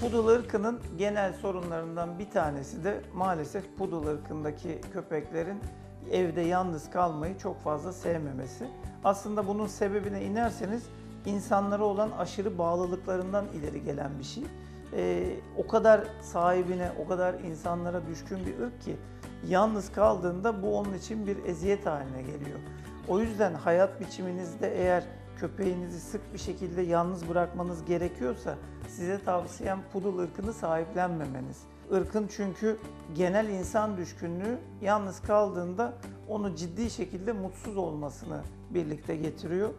Poodle ırkının genel sorunlarından bir tanesi de maalesef Poodle ırkındaki köpeklerin evde yalnız kalmayı çok fazla sevmemesi. Aslında bunun sebebine inerseniz insanlara olan aşırı bağlılıklarından ileri gelen bir şey. Ee, o kadar sahibine, o kadar insanlara düşkün bir ırk ki yalnız kaldığında bu onun için bir eziyet haline geliyor. O yüzden hayat biçiminizde eğer köpeğinizi sık bir şekilde yalnız bırakmanız gerekiyorsa size tavsiyem Poodle ırkını sahiplenmemeniz. Irkın çünkü genel insan düşkünlüğü yalnız kaldığında onu ciddi şekilde mutsuz olmasını birlikte getiriyor.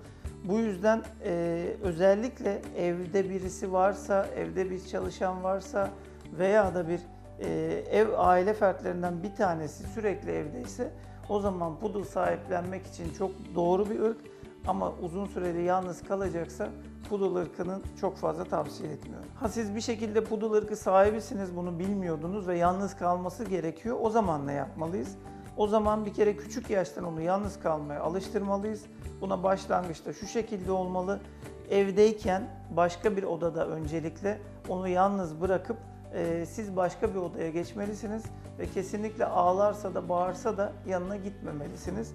Bu yüzden e, özellikle evde birisi varsa, evde bir çalışan varsa veya da bir e, ev aile fertlerinden bir tanesi sürekli evdeyse o zaman poodle sahiplenmek için çok doğru bir ırk ama uzun süreli yalnız kalacaksa poodle ırkını çok fazla tavsiye etmiyorum. Ha siz bir şekilde poodle ırkı sahibisiniz bunu bilmiyordunuz ve yalnız kalması gerekiyor. O zaman ne yapmalıyız? O zaman bir kere küçük yaştan onu yalnız kalmaya alıştırmalıyız. Buna başlangıçta şu şekilde olmalı. Evdeyken başka bir odada öncelikle onu yalnız bırakıp e, siz başka bir odaya geçmelisiniz ve kesinlikle ağlarsa da bağırsa da yanına gitmemelisiniz.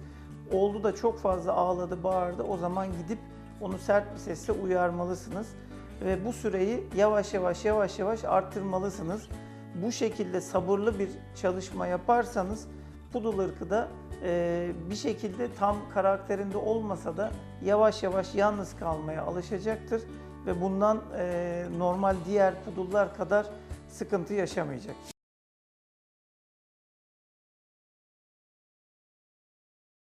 Oldu da çok fazla ağladı, bağırdı o zaman gidip onu sert bir sesle uyarmalısınız ve bu süreyi yavaş yavaş yavaş yavaş arttırmalısınız. Bu şekilde sabırlı bir çalışma yaparsanız Poodle ırkı da e, bir şekilde tam karakterinde olmasa da yavaş yavaş yalnız kalmaya alışacaktır ve bundan e, normal diğer poodle'lar kadar sıkıntı yaşamayacak.